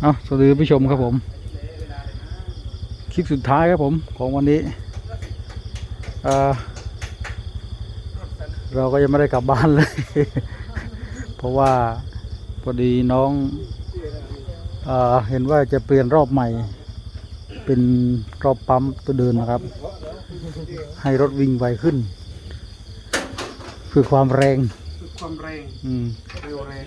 เอาสวัสดีผู้ชมครับผม คลิปสุดท้ายครับผมของวันนี้เราก็ยังไม่ได้กลับบ้านเลย เพราะว่าพอดีน้องเอเห็นว่าจะเปลี่ยนรอบใหม่ เป็นรอบปั๊มตัวเดินนะครับ ให้รถวิ่งไวขึ้น คือความแรง ความแรงอืมเร็วแรง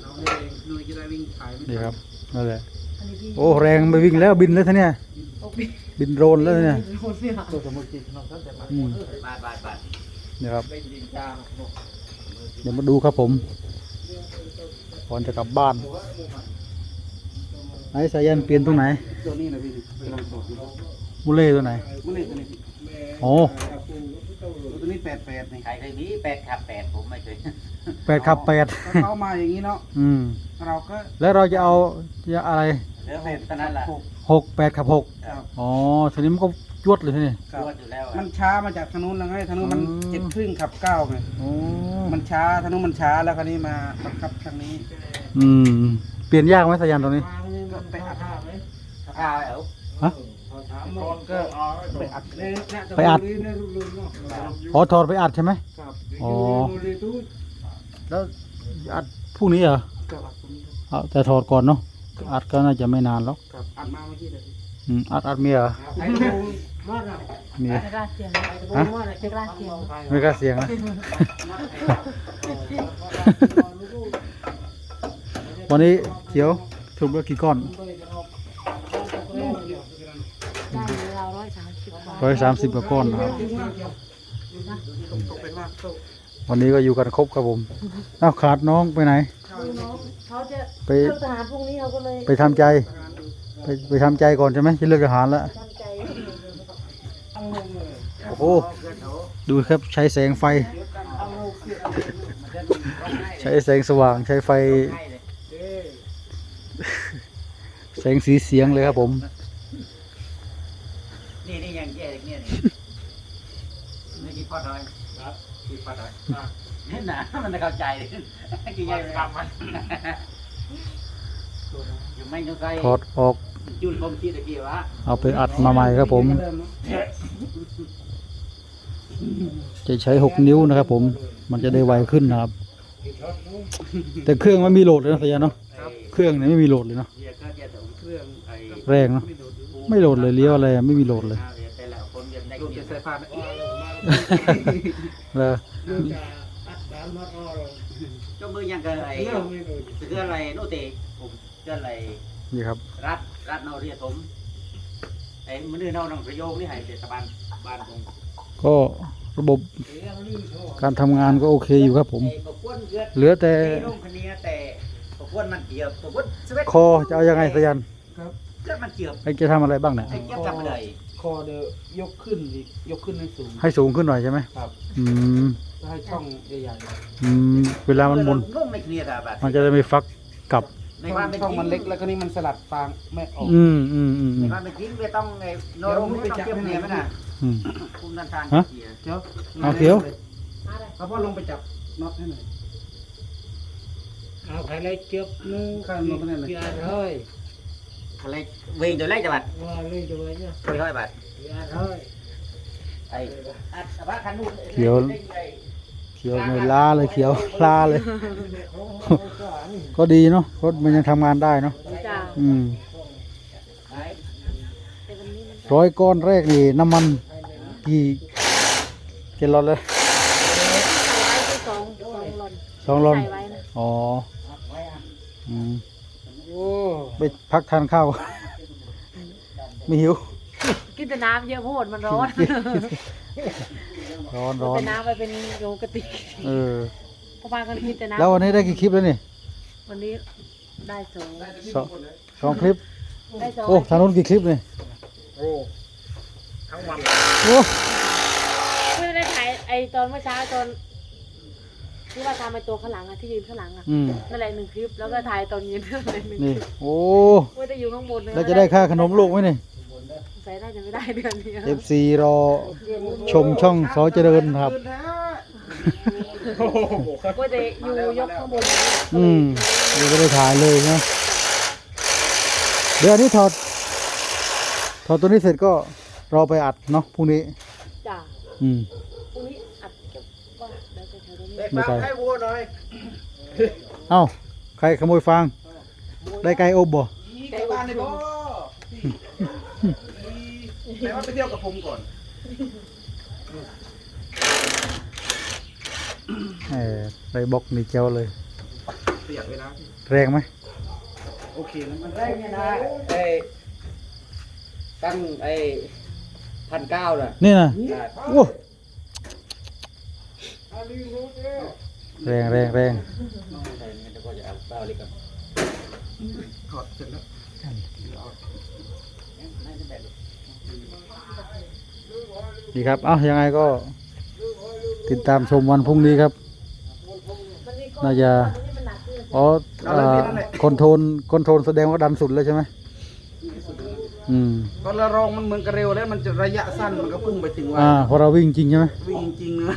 เราให้เองนุ้ยจะได้วิ่งขายไม่นี่ครับนั่นแหละอันนี้พี่โอ้แรงไม่วิ่งแล้วบินแล้วท่าเนี่ย โอ้พี่บินโดรนแล้วเนี่ยโดนเสียตัวสมุนจิตน้องก็จะมาอืมบาทบาทบาทนี่ครับเป็นดินจางเดี๋ยวมาดูครับผมก่อนจะกลับบ้านไหนสายันเปลี่ยนตรงไหนตัวนี้นะพี่กำลังสดอยู่มุเล่ตัวไหนมื่อไหร่ตัวนี้ โอ้ตัวนี้แปดแปดนี่ใครเคยมีแปดขับแปดผมไม่เคยแปดขับแปดเขามาอย่างนี้เนาะอืมเราก็แล้วเราจะเอาจะอะไรเหลือหกเท่านั้นแหละหกหกแปดขับหกครับอ๋อทีนี้มันก็จวดเลยทีนี่ครับรวดอยู่แล้วอะมันช้ามาจากทางนู้นแล้วไงทางนู้นมันอืมเจ็ดครึ่งขับเก้าไงโอ้มันช้าทางนู้นมันช้าแล้วคราวนี้มาบังคับทางนี้ อืมเปลี่ยนยากไหมสายันตรงนี้ก็ไปอัดข้าวเอ๋วฮะ ก็ไปอัดไปอัดอ๋อถอดไปอัดใช่ไหมครับอ๋อแล้วอัดพรุ่งนี้เหรอก็อัดตรงนี้เอาแต่ถอดก่อนเนาะอัดก็น่าจะไม่นานหรอกครับอัดมาเมื่อกี้เลยอืมอัดอัดเมียเหรอไอ้โงมอดอะเมียจะกล้าเสียงฮะจะกล้าเสียงไม่กล้าเสียงนะวันนี้เขียวชุบแล้วกี่ก้อน ได้เราร้อยสามสิบกว่า ร้อยสามสิบกว่าก้อนนะครับตกไปลากโต๊ะวันนี้ก็อยู่กันครบครับผมอ้าวขาดน้องไปไหนน้องเขาจะไปเลือกทหารพรุ่งนี้เขาก็เลยไปทำใจ ไปไปทำใจก่อนใช่ไหมที่เลือกทหารแล้ว ทำใจโอ้โห ดูครับใช้แสงไฟ ใช้แสงสว่างใช้ไฟ แสงสีเสียงเลยครับผม นี่นี่ยังแย่อย่างเนี้ยนี่นี่กี่พอดเลยครับกี่พอดเลยนี่นะมันจะเข้าใจเลยกี่ใหญ่เลยมันอยู่ไม่ต้องใส่ถอดออกจุนผมคิดตะกี้วะเอาไปอัดมาใหม่ครับผมเริ่มเนอะจะใช้หกนิ้วนะครับผม มันจะได้ไวขึ้นนะครับ แต่เครื่องไม่มีโหลดเลยนะสยามเนาะเครื่องเนี่ยไม่มีโหลดเลยเนาะเดี๋ยวก็จะถึงเครื่องไอ้แรงเนาะไม่โหลดเลยเลี้ยวอะไรไม่มีโหลดเลย ละเรียนได้โดนเกียจะรใส่ผ้าไปเลยก็มือยังก็ไอ้คืออะไรโนเตผมก็อะไรนี่ครับ รัดรัดเนาเรียผมไอ้มือนี่เนาหนังประโยคนี่ให้เทศบาลบ้านผมก็ระบบการทำงานก็โอเคอยู่ครับผม เหลือแต่คอจะเอายังไงสยันครับเกือดมันเกี่ยวไอ้จะทำอะไรบ้างเนี่ยไอ้เกี่ยวกับอะไรคอเดี๋ยวยกขึ้นอีกยกขึ้นให้สูงให้สูงขึ้นหน่อยใช่ไหมครับอืมก็ให้ช่องใหญ่อืมเวลามันหมุนร่มไม่เคลียร์อะแบบมันจะได้ไม่ฟักกลับๆในช่องความเป็นช่องจริงมันเล็กแล้วก็นี่มันสลัดฟางไม่ออก อืมอืมอืมในอืมความเป็นจริงไม่ต้องไอ้โนร่มไม่ต้องเกี่ยวเนี่ยมันน่ะอืม คุมทันทานฮะเกี่ยวเดี๋ยวเอาเดี๋ยว เอาพ่อลงไปจับน็อตให้หน่อย เอาใครเลยเจ็บมือข้างลงไปนั่นเลยเกียร์เฮ้ย อะไรเวงตัวแรกจะบัดว่าเลยจะไว้เนี่ยคุยห้อยบัดเกียร์เฮ้ยไอ้อัดว่าคันนู้นเขียว เขียวไม่ล้าเลยเขียวล้าเลย ก็ดีเนาะรถมันยังทำงานได้เนาะจ้าอืมแต่วันนี้มันร้อยก้อนแรกนี่น้ำมันกี่เกลลอนเลยใส่ไว้ที่สองสองหล่นสองลอนใส่ไว้นะอ๋ออืมโอ้ ไปพักทานข้าว ไม่หิว กินแต่น้ำเยอะโพดมันร้อนร้อนร้อนแต่น้ำไปเป็นโยกติกเออเพราะว่ากันกินแต่น้ำแล้ววันนี้ได้กี่คลิปแล้วนี่ วันนี้ได้สองสองสองคลิป ได้สองโอ้ทางนู้นกี่คลิปนี่โอ้โอ้เพื่อได้ถ่ายไอตอนเมื่อเช้าตอน ที่ว่าทำไอตัวข้างหลังอะที่ยืนข้างหลังอะอืมนั่นแหละหนึ่งคลิปแล้วก็ถ่ายตอนเย็นนั่นแหละหนึ่งคนี่ ลิปโอ้ว่าจะอยู่ข้างบนเลยแล้วจะได้ค่าขนมลูกไหมนี่ใส่ได้จะไม่ได้เดือนนี้เอฟซีรอชมช่องสอเจริญครับก็จะอยู่ยกข้างบนอืมเดี๋ยวก็ได้ถ่ายเลยนะเดี๋ยวอันนี้ถอด ถอดตัวนี้เสร็จก็รอไปอัดเนาะพรุ่งนี้ จ้ะอืม พรุ่งนี้อัดเก็บก็เดี๋ ยวจะแถวนี้เด็กฝากให้วัวหน่อยเอ้าใครขโมยฟาง ได้ไก่อบบ่ยี่กลับบ้านเลยพ่อแต่ว่าไปเที่ยวกับผมก่อนเออได้บล็อกนี่เจ้าเลยเปียกเลยนะแรงไหมโอเคนะมันแรกเนี่ยนะไอ้ตั้งไอ้พันเก้าน่ะนี่นะโอ้ แรงแรงแรงถอดเสร็จแล้วดีครับ เอ้ายังไงก็ติดตามชมวันพรุ่งนี้ครับมันมีก้น่าจะมันนี่มันหนักขึ้นอ๋อเอ่อคอนโทรลคอนโทรลแสดงว่าดันสุดแล้วใช่ไหมอืมตอนเรารองมันเหมือนกระเร็วแล้วมันจะระยะสั้นมันก็พุ่งไปถึงว่าอ่าพอเราวิ่งจริงใช่ไหมวิ่งจริงๆนะ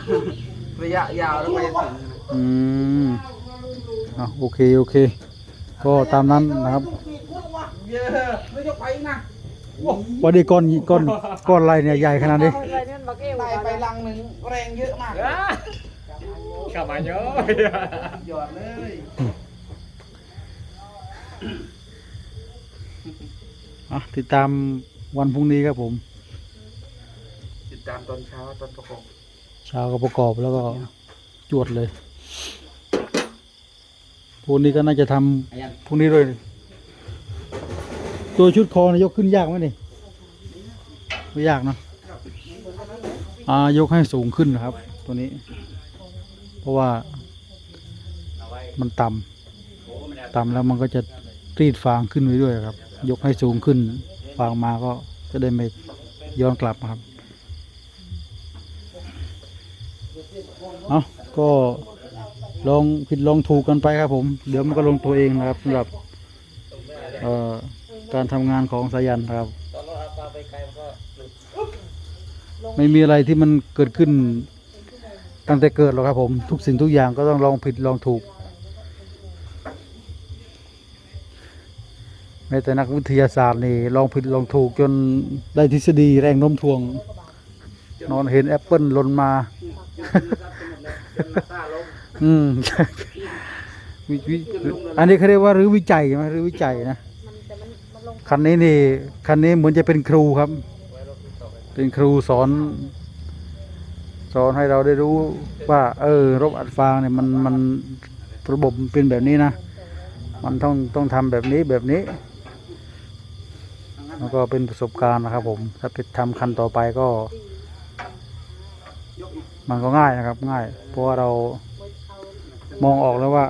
ระยะยาวแล้วไปถึงนะอืมอะโอเคโอเค ก็ตามนั้นนะครับเยอะไม่ยกไปนะวันนี้ก้อนก้อนก้อนอะไรเนี่ยใหญ่ขนาดนี้อะไรเนี่ยมันบักเอวได้ไปลังหนึ่งแรงเยอะมากกลับมาเยอะหยอดเลยอะติดตามวันพรุ่งนี้ครับผม ติดตามตอนเช้าตอนประกอบ เช้าก็ประกอบแล้วก็จวดเลยพรุ่งนี้ก็น่าจะทำพรุ่งนี้ด้วยตัวชุดคอนยกขึ้นยากไหมนี่ไม่ยากเนะอ่ายกให้สูงขึ้นนะครับ ตัวนี้ เพราะว่ามันต่ำต่ำแล้วมันก็จะรีดฟางขึ้นไปด้วยครับ ยกให้สูงขึ้น ฟางมาก็จะได้ไม่ย้อนกลับครับ เอาก็ลองผิดลองถูกกันไปครับผม เดี๋ยวมันก็ลงตัวเองนะครับสำหรับการทำงานของสายันครับไม่มีอะไรที่มันเกิดขึ้นตั้งแต่เกิดหรอกครับผม ทุกสิ่งทุกอย่างก็ต้องลองผิดลองถูกแม้แต่นักวิทยาศาสตร์นี่ลองผิดลองถูกจนได้ทฤษฎีแรงโน้มถ่วง นอนเห็นแอปเปิลหล่นมา อืมวิวิอันนี้เขาเรียกว่ารื้อวิจัยใช่ไหมรื้อวิจัยนะคันนี้นี่คันนี้เหมือนจะเป็นครูครับ เป็นครูสอน สอนให้เราได้รู้ว่า เออรบอัดฟางเนี่ยมันมันระบบเป็นแบบนี้นะมันต้องต้องทำแบบนี้แบบนี้แล้วก็เป็นประสบการณ์นะครับผม ถ้าไปทำคันต่อไปก็ มันก็ง่ายนะครับง่าย เพราะว่าเรามองออกแล้วว่า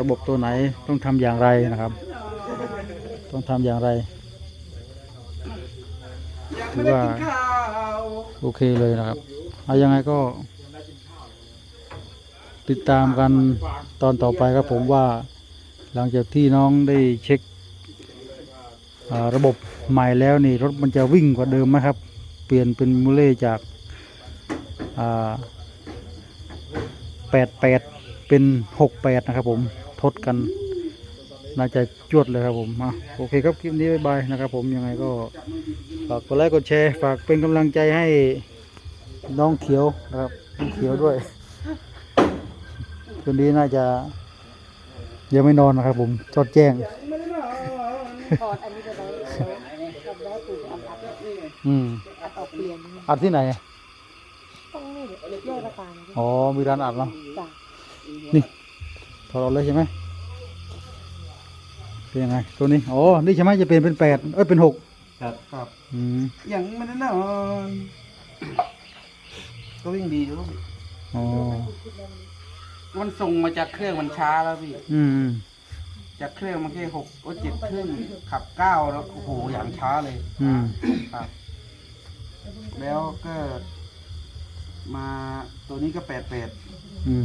ระบบตัวไหนต้องทำอย่างไรนะครับ ต้องทำอย่างไรถือว่าโอเคเลยนะครับเอายังไงก็ ติดตามกันตอนต่อไปครับผมว่าหลังจากที่น้องได้เช็คระบบใหม่แล้วนี่รถมันจะวิ่งกว่าเดิมไหมครับ เปลี่ยนเป็นมูเล่จาก แปดแปดเป็นหกแปดนะครับผมทดกันน่าจะจวดเลยครับผมอะโอเคครับคลิปนี้บ๊ายบายนะครับผมยังไงก็ฝากกดไลค์กดแชร์ฝากเป็นกำลังใจให้น้องเขียวนะครับน้องเขียวด้วยคืนนี้น่าจะยังไม่นอนนะครับผมจอดแจ้งถอดอันนี้ก็ได้กับได้ปุ๋ยอัดอัดอืมอัดออกเปลี่ยนอัดที่ไหน ต้องนี่เดี๋ยวย่อยราคานะอ๋อ มีร้านอัดเนาะ จ้ะนี่ถอดออกเลยใช่ไหมเป็นยังไง ตัวนี้ อ๋อ นี่ใช่ไหมจะเป็นเป็นแปดเอ้ย เป็นหกครับครับ อืมยังไม่ได้นอนก็วิ่งดีอยู่อ๋อ มันส่งมาจากเครื่องมันช้าแล้วพี่อืมอืม จากเครื่องมันแค่หกโอ้เจ็ดครึ่งขับเก้าแล้วโอ้โหอย่างช้าเลยอืม ครับ แล้วก็ มาตัวนี้ก็แปดแปดอืม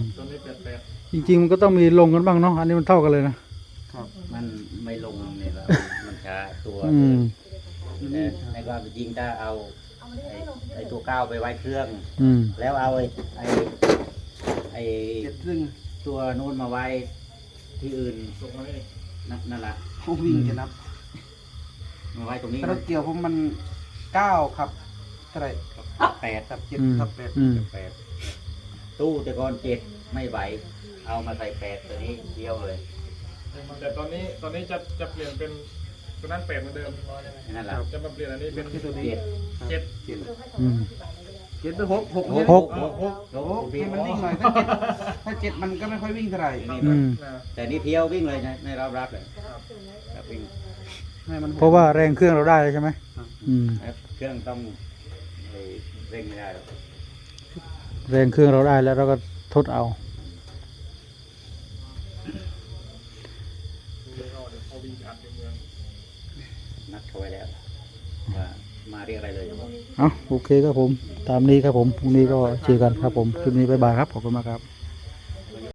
จริงๆมันก็ต้องมีลงกันบ้างเนาะอันนี้มันเท่ากันเลยนะครับมันไม่ลงเนี่ยแล้วมันช้าตัวอืมแต่ในความเป็นจริงถ้าเอาไอ้ไอ้ตัวก้าวไปไว้เครื่อง อืมแล้วเอาไอ้ไอ้ไอ้เจ็ดซึ่งตัวนู้นมาไว้ที่อื่นส่งมานี่นั่นนั่นแหละเขาวิ่งจะนับมาไว้ตรงนี้ถ้ารถเกี่ยวผมมันเก้าครับเท่าไหร่แปดครับเจ็ดอืมครับแปดอืม แปดตู้แต่ก่อนเจ็ดไม่ไหว เอามาใส่แปดตัวนี้เดียวเลยแต่ตอนนี้ตอนนี้จะจะเปลี่ยนเป็นตัวนั้นแปดเหมือนเดิมนั่นแหละจะมาเปลี่ยนอันนี้เป็นที่ตัวนี้เจ็ดเจ็ดเจ็ดอืม เจ็ดหรือหกหกหกหกเออหกโอ้โอ้โหให้มันวิ่งหน่อยถ้าเจ็ดถ้าเจ็ดมันก็ไม่ค่อยวิ่งเท่าไหร่อืม นะแต่นี่เที่ยววิ่งเลยนะในรอบรับเลยครับวิ่งให้มันเพราะว่าแรงเครื่องเราได้แล้วใช่ไหมอืมครับเครื่องต้องไอ้ เร่งไม่ได้หรอกแรงเครื่องเราได้แล้วเราก็ทดเอาเขาวิ่งอัดในเมืองนัดเขาไว้แล้วว่ามาเรียกอะไรเลยเอาโอเคครับผม ตามนี้ครับผมพรุ่งนี้ก็เจอกันครับผมคลิปนี้บ๊ายบายครับขอบคุณมากครับ